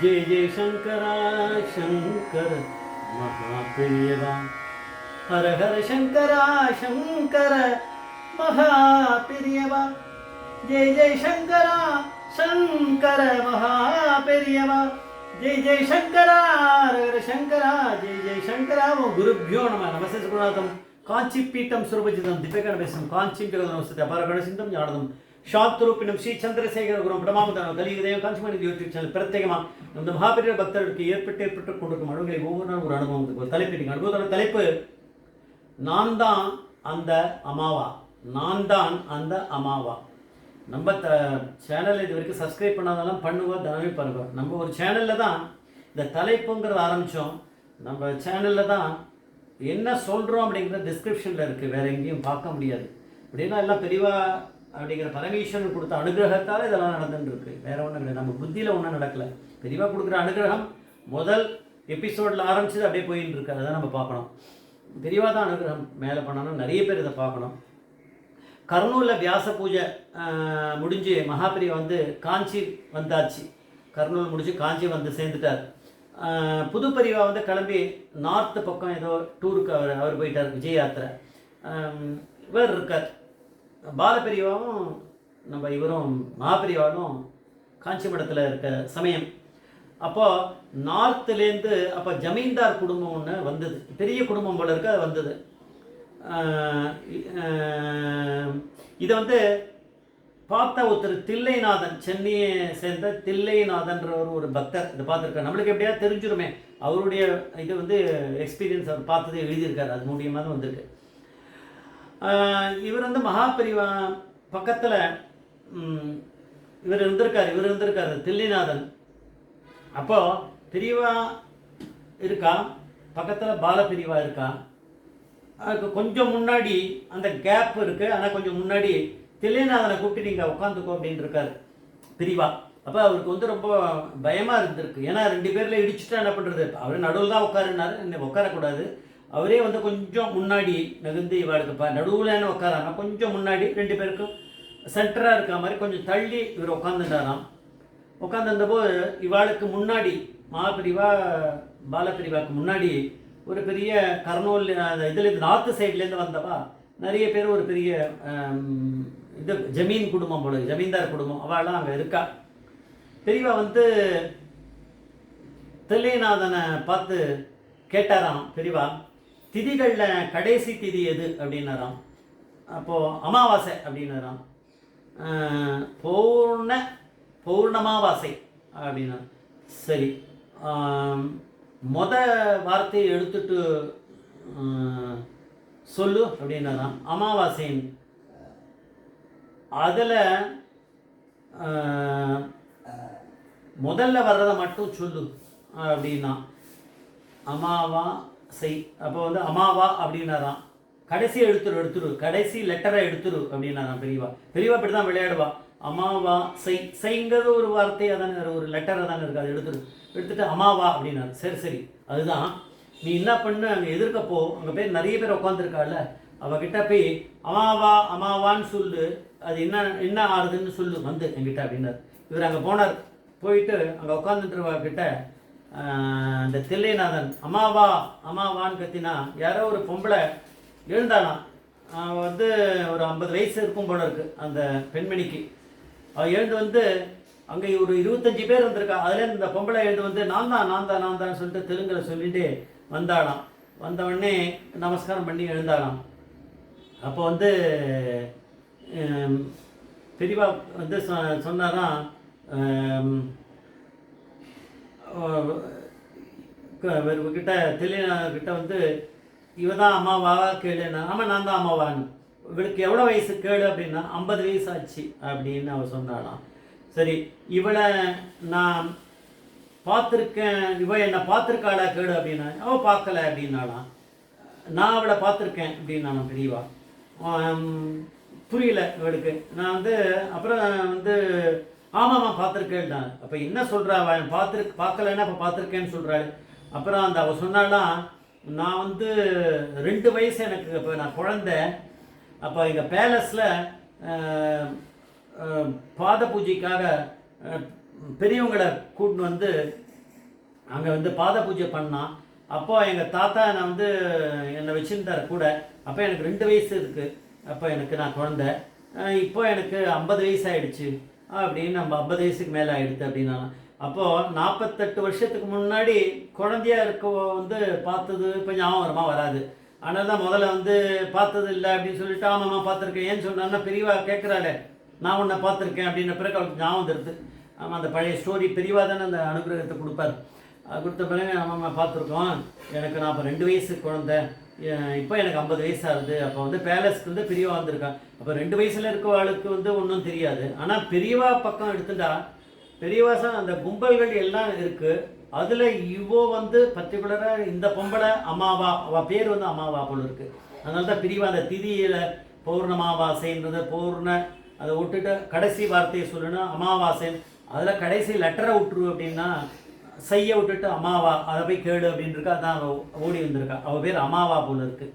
ஜெய ஜெய சங்கரா சங்கர மகாபிரியதா ஹர ஹர சங்கரா சங்கர மகாபிரியவா ஜெய ஜெய சங்கரா சங்கர மகாபிரியவா ஜெய் ஜெய் சங்கரா ஹர ஹர சங்கரா ஜெய் ஜெய் சங்கரா. ஓ குருப்யோ நம நமஸ்தே சுகுணாதம் காஞ்சி பீட்டம் சுரபஜிதம் திவ்யகணபேசம். காஞ்சிம் அபார கணசிந்தம் ஞானதம். சாந்தரூபிணம் ஸ்ரீ சந்திரசேகர குரு பிரமாமதனம் கலியுதயம் காஞ்சிமணி யூடியூப் சேனல் பிரத்யேகமாக இந்த மகாபெரிய பக்தர்களுக்கு ஏற்பட்டு ஏற்பட்டு கொண்டிருக்கும் அனுபவங்களை ஒவ்வொரு நாளும் ஒரு அனுபவம் ஒரு தலைப்பு இன்னைக்கு அனுபவத்தோட தலைப்பு நான் தான் அந்த அமாவா. நான் தான் அந்த அமாவா. நம்ம த சேனல் இது வரைக்கும் சப்ஸ்கிரைப் பண்ணாதெல்லாம் பண்ணுவோம் தினமே பண்ணுவோம் நம்ம ஒரு சேனலில் தான் இந்த தலைப்புங்கிறத ஆரம்பித்தோம் நம்ம சேனலில் தான் என்ன சொல்கிறோம் அப்படிங்கிற டிஸ்கிரிப்ஷனில் இருக்குது வேறு எங்கேயும் பார்க்க முடியாது. அப்படின்னா எல்லாம் பெரியவா அப்படிங்கிற பரமேஸ்வரன் கொடுத்த அனுகிரகத்தால் இதெல்லாம் நடந்துட்டு இருக்கு வேற ஒன்றும் கிடையாது. நம்ம புத்தியில் ஒன்றும் நடக்கல. பெரியவா கொடுக்குற அனுகிரகம் முதல் எபிசோடில் ஆரம்பிச்சது அப்படியே போயின்னு இருக்கு அதை நம்ம பார்க்கணும். பெரியவா தான் அனுகிரகம் மேலே பண்ணணும். நிறைய பேர் இதை பார்க்கணும். கர்னூலில் வியாச பூஜை முடிஞ்சு மகாபிரியா வந்து காஞ்சி வந்தாச்சு. கர்னூல் முடிஞ்சு காஞ்சி வந்து சேர்ந்துட்டார். புது பிரிவா வந்து கிளம்பி நார்த்து பக்கம் ஏதோ டூருக்கு அவர் அவர் போயிட்டார் விஜய யாத்திரை. இவர் இருக்கார். பாலபெரியவாவும் நம்ம இவரும் மகாபெரியவாவும் காஞ்சி மடத்தில் இருக்க சமயம். அப்போ நார்த்துலேருந்து அப்போ ஜமீன்தார் குடும்பம் ஒன்று வந்தது. பெரிய குடும்பம் போல இருக்க வந்தது. இதை வந்து பார்த்த ஒருத்தர் தில்லைநாதன் சென்னையை சேர்ந்த தில்லைநாதன்ற ஒரு ஒரு பக்தர். இதை பார்த்துருக்காரு. நம்மளுக்கு எப்படியா தெரிஞ்சிருமே. அவருடைய இது வந்து எக்ஸ்பீரியன்ஸ் அவர் பார்த்தது எழுதியிருக்காரு. அது மூலியமாக தான் வந்திருக்கு. இவர் வந்து மகாபரிவா பக்கத்தில் இவர் இருந்திருக்கார் இவர் இருந்திருக்காரு தில்லிநாதன். அப்போது பிரிவா இருக்கா? பக்கத்தில் பாலப்பிரிவா இருக்கா? அதுக்கு கொஞ்சம் முன்னாடி அந்த கேப் இருக்குது ஆனால் கொஞ்சம் முன்னாடி தில்லைநாதனை கூப்பிட்டு நீங்கள் உட்காந்துக்கோ அப்படின்னு இருக்காரு பிரிவா. அப்போ அவருக்கு வந்து ரொம்ப பயமாக இருந்திருக்கு. ஏன்னா ரெண்டு பேரில் இடிச்சுட்டா என்ன பண்ணுறது அவர் நடுவில் தான் உட்காருனாரு இன்னும் உட்காரக்கூடாது. அவரே வந்து கொஞ்சம் முன்னாடி நகுந்து இவாளுக்கு இப்போ நடுவில் உட்காராம கொஞ்சம் முன்னாடி ரெண்டு பேருக்கும் சென்டராக இருக்க மாதிரி கொஞ்சம் தள்ளி இவர் உட்காந்துட்டாராம் உட்காந்துருந்தபோது இவாளுக்கு முன்னாடி மகாபிரிவா பாலபிரிவாவுக்கு முன்னாடி ஒரு பெரிய கர்னூல் இதுலேருந்து இதில் நார்த்து சைட்லேருந்து வந்தவா நிறைய பேர் ஒரு பெரிய இது ஜமீன் குடும்பம் போல ஜமீன்தார் குடும்பம். அவள்லாம் அங்கே இருக்கா. பெரியவா வந்து தில்லைநாதனை பார்த்து கேட்டாராம். பெரியவா திதிகளில் கடைசி திதி எது அப்படின்னாராம்? அப்போது அமாவாசை அப்படின்னாராம். பூர்ண பௌர்ண பௌர்ணமாவாசை அப்படின்னா சரி. மொத வார்த்தையை எடுத்துட்டு சொல்லு அப்படின்னாராம். அமாவாசையின் அதில் முதல்ல வர்றதை மட்டும் சொல்லு அப்படின்னா அமாவா செய் அப்போ வந்து அமாவா அப்படின்னாராம். கடைசி எடுத்துரு எடுத்துரு. கடைசி லெட்டரை எடுத்துரு அப்படின்னாராம் பெரியவா. பெரியவா இப்படி தான் விளையாடுவா. அமாவா செய் செய்ங்கிறது ஒரு வார்த்தையாக தானே ஒரு லெட்டராக தானே இருக்குது அது எடுத்துரு. எடுத்துட்டு அமாவா அப்படின்னாரு. சரி சரி. அதுதான். நீ என்ன பண்ணு அங்கே எதிர்க்க போ. அங்கே பேர் நிறைய பேர் உட்காந்துருக்காள் அவகிட்ட போய் அமாவா அமாவான்னு சொல்லு. அது என்ன என்ன ஆறுதுன்னு சொல்லு. வந்து என்கிட்ட அப்படின்னார். இவர் அங்கே போனார். போயிட்டு அங்கே உட்காந்துட்டுருவா கிட்ட அந்த தில்லைநாதன் அம்மாவா அம்மாவான்னு கத்தினா யாரோ ஒரு பொம்பளை எழுந்தானா? அவ வந்து ஒரு ஐம்பது வயசு இருக்கும் போல இருக்கு அந்த பெண்மணிக்கு. அவள் எழுந்து வந்து அங்கே ஒரு இருபத்தஞ்சு பேர் வந்திருக்கா அதுலேருந்து இந்த பொம்பளை எழுந்து வந்து நான் தான் நான் தான் நான் தான் சொல்லிட்டு தெலுங்கில் சொல்லிட்டு வந்தாளாம். வந்தவொடனே நமஸ்காரம் பண்ணி எழுந்தாளாம். அப்போ வந்து பெரியவா வந்து சொன்னாராம் இவர்கிட்ட கிட்ட வந்து இவ தான் அம்மாவா? கேளுன்னா. ஆமாம் நான் தான் அம்மாவான்னு. இவளுக்கு எவ்வளோ வயசு? கேளு அப்படின்னா ஐம்பது வயசு ஆச்சு. அப்படின்னு அவர் சொன்னாலாம் சரி இவளை நான் பார்த்துருக்கேன். இவ என்னை பார்த்துருக்காளா? கேடு அப்படின்னா அவள் பார்க்கல அப்படின்னாலாம் நான் அவளை பார்த்துருக்கேன் அப்படின்னாலாம் பெரியவா. புரியல இவளுக்கு. நான் வந்து அப்புறம் வந்து ஆமாம்மா பார்த்துருக்கேன்டான் அப்போ என்ன சொல்கிறா அவன் பார்த்துரு பார்க்கலன்னா அப்போ பார்த்துருக்கேன்னு சொல்கிறாள் அப்புறம் அந்த அவள் சொன்னாலாம் நான் வந்து ரெண்டு வயசு எனக்கு இப்போ நான் குழந்த. அப்போ எங்கள் பேலஸில் பாத பூஜைக்காக பெரியவங்களை கூட்டின்னு வந்து அங்கே வந்து பாத பூஜை பண்ணான் அப்போ எங்கள் தாத்தா என்னை வந்து என்னை வச்சுருந்தார் கூட. அப்போ எனக்கு ரெண்டு வயசு இருக்குது அப்போ எனக்கு நான் குழந்த. இப்போ எனக்கு ஐம்பது வயசு ஆகிடுச்சு அப்படின்னு நம்ம ஐம்பது வயசுக்கு மேலே ஆகிடுது அப்படின்னா அப்போது நாற்பத்தெட்டு வருஷத்துக்கு முன்னாடி குழந்தையா இருக்க வந்து பார்த்தது இப்போ ஞாபகம் வருமா வராது. ஆனால் தான் முதல்ல வந்து பார்த்தது இல்லை அப்படின்னு சொல்லிட்டு ஆமாம்மா பார்த்துருக்கேன். ஏன்னு சொன்னா பெரியவா கேட்குறாளே நான் உன்னை பார்த்துருக்கேன். அப்படின்ன பிறகு அவளுக்கு ஞாபகம் தருது ஆமாம் அந்த பழைய ஸ்டோரி பெரியவா தானே அந்த அனுகிரகத்தை கொடுப்பார். அது கொடுத்த பிறகு ஆமாம்மா பார்த்துருக்கோம். எனக்கு நான் இப்போ ரெண்டு வயசு குழந்தை. இப்போ எனக்கு ஐம்பது வயசு ஆகுது. அப்போ வந்து பேலஸ்க்கு வந்து பெரியவா வந்திருக்கான் அப்போ ரெண்டு வயசில் இருக்கவாளுக்கு வந்து ஒன்றும் தெரியாது. ஆனால் பெரியவா பக்கம் எடுத்துட்டா பெரியவாசம் அந்த கும்பல்கள் எல்லாம் இருக்கு. அதில் இவோ வந்து பர்டிகுலராக இந்த பொம்பளை அம்மாவா அவள் பேர் வந்து அம்மாவா போல இருக்கு. அதனால தான் பிரிவா அந்த திதியில் பௌர்ணமாவாசைன்றது பௌர்ண அதை விட்டுட்டு கடைசி வார்த்தையை சொல்லணும் அமாவாசை அதில் கடைசி லெட்டரை விட்டுரு அப்படின்னா செய்ய விட்டுட்டு அம்மாவா அதை போய் கேடு அப்படின்னு இருக்கா அதான் அவள் ஓடி வந்திருக்கா. அவள் பேர் அமாவா போல இருக்கு.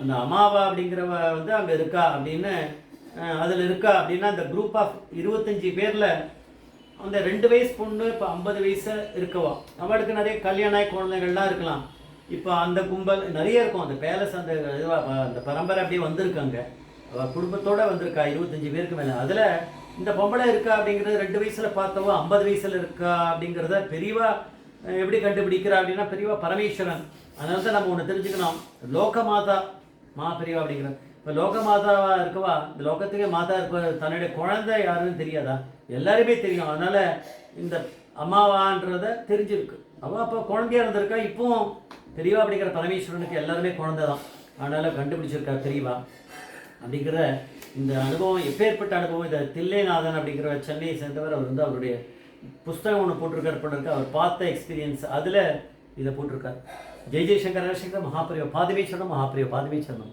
அந்த அம்மாவா அப்படிங்கிறவ வந்து அங்கே இருக்கா அப்படின்னு அதில் இருக்கா அப்படின்னா அந்த குரூப் ஆஃப் இருபத்தஞ்சி பேரில் அந்த ரெண்டு வயசு பொண்ணு இப்போ ஐம்பது வயசு இருக்கவா. அவளுக்கு நிறைய கல்யாண ஆகி குழந்தைகள்லாம் இருக்கலாம். இப்போ அந்த கும்பல் நிறைய இருக்கும். அந்த பேலஸ் அந்த இதுவாக அந்த பரம்பரை அப்படியே வந்திருக்காங்க அவள் வந்திருக்கா இருபத்தஞ்சி பேருக்கு மேலே. அதில் இந்த பொம்பளை இருக்கா அப்படிங்கிறது ரெண்டு வயசில் பார்த்தவோ ஐம்பது வயசில் இருக்கா அப்படிங்கிறத பெரியவா எப்படி கண்டுபிடிக்கிறா அப்படின்னா பெரியவா பரமேஸ்வரன். அதனால தான் நம்ம ஒன்று தெரிஞ்சுக்கணும். லோகமாதா மா பெரியவா அப்படிங்கிறது இப்போ லோக மாதாவாக இருக்கவா? இந்த லோகத்துக்கே மாதா இருக்க தன்னுடைய குழந்தை யாருன்னு தெரியாதா? எல்லாருமே தெரியும். அதனால் இந்த அம்மாவான்றத தெரிஞ்சிருக்கு. அவள் அப்போ குழந்தையாக இருந்திருக்கா. இப்போவும் பெரியவா அப்படிங்கிற பரமேஸ்வரனுக்கு எல்லாருமே குழந்தை தான் அதனால் கண்டுபிடிச்சிருக்கா பெரியவா. அப்படிங்கிற இந்த அனுபவம் எப்பேற்பட்ட அனுபவம் இந்த தில்லைநாதன் அப்படிங்கிற சென்னையை சேர்ந்தவர். அவர் வந்து அவருடைய புஸ்தகம் ஒன்று போட்டிருக்கார் போல அவர் பார்த்த எக்ஸ்பீரியன்ஸ் அதில் இதை போட்டிருக்கார். ஜெய் ஜெய்சங்கர் ரவிசங்கர் மகாபிரியோ பாதமேஸ்வரம் மகாபிரியோ பாதமேஸ்வரம்